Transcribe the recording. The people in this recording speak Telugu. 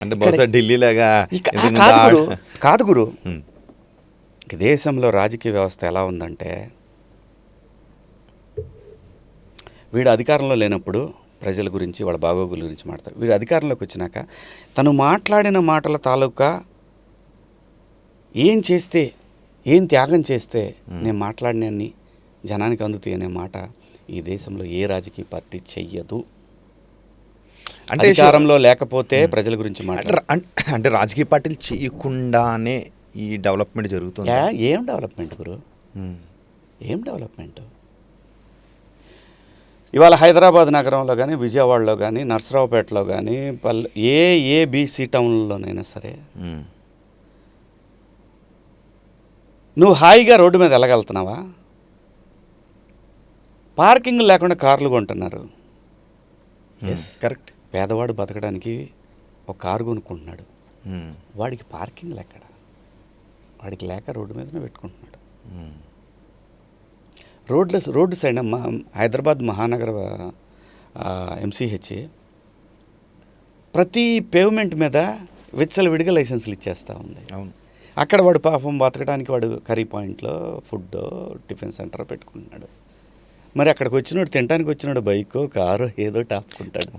అంటే బహుశా ఇంతకు ముందు కాదు కాదు గురు. దేశంలో రాజకీయ వ్యవస్థ ఎలా ఉందంటే వీడు అధికారంలో లేనప్పుడు ప్రజల గురించి వాళ్ళ బాగోగుల గురించి మాట్లాడతారు. వీడు అధికారంలోకి వచ్చినాక తను మాట్లాడిన మాటల తాలూకా ఏం చేస్తే ఏం త్యాగం చేస్తే నేను మాట్లాడినన్ని జనానికి అందుతాయి అనే మాట ఈ దేశంలో ఏ రాజకీయ పార్టీ చెయ్యదు. అంటే అధికారంలో లేకపోతే ప్రజల గురించి మాట్లాడారు అంటే- రాజకీయ పార్టీలు చేయకుండానే ఈ డెవలప్మెంట్ జరుగుతుంది. ఏం డెవలప్మెంట్ గురు ఏం డెవలప్మెంట్? ఇవాళ హైదరాబాద్ నగరంలో కానీ విజయవాడలో కానీ నర్సరావుపేటలో కానీ పల్లె ఏ ఏ బీసీ టౌన్లోనైనా సరే నువ్వు హాయిగా రోడ్డు మీద వెళ్ళగలుగుతున్నావా పార్కింగ్ లేకుండా కార్లు కొంటున్నారు. Yes. కరెక్ట్. పేదవాడు బతకడానికి ఒక కారు కొనుక్కుంటున్నాడు. వాడికి పార్కింగ్ ఎక్కడ వాడికి లేక రోడ్డు మీదనే పెట్టుకుంటున్నాడు. రోడ్ల రోడ్డు సైడ్ అమ్మ హైదరాబాద్ మహానగర ఎంసీహెచ్ ప్రతి పేవ్మెంట్ మీద విచ్చలవిడిగా లైసెన్సులు ఇచ్చేస్తూ ఉంది. అవును. అక్కడ వాడు పాపం బతకడానికి వాడు కర్రీ పాయింట్లో ఫుడ్ టిఫిన్ సెంటర్ పెట్టుకుంటున్నాడు. మరి అక్కడికి వచ్చినోడు తినడానికి వచ్చినాడు బైక్ కారు ఏదో టాపుకుంటాడు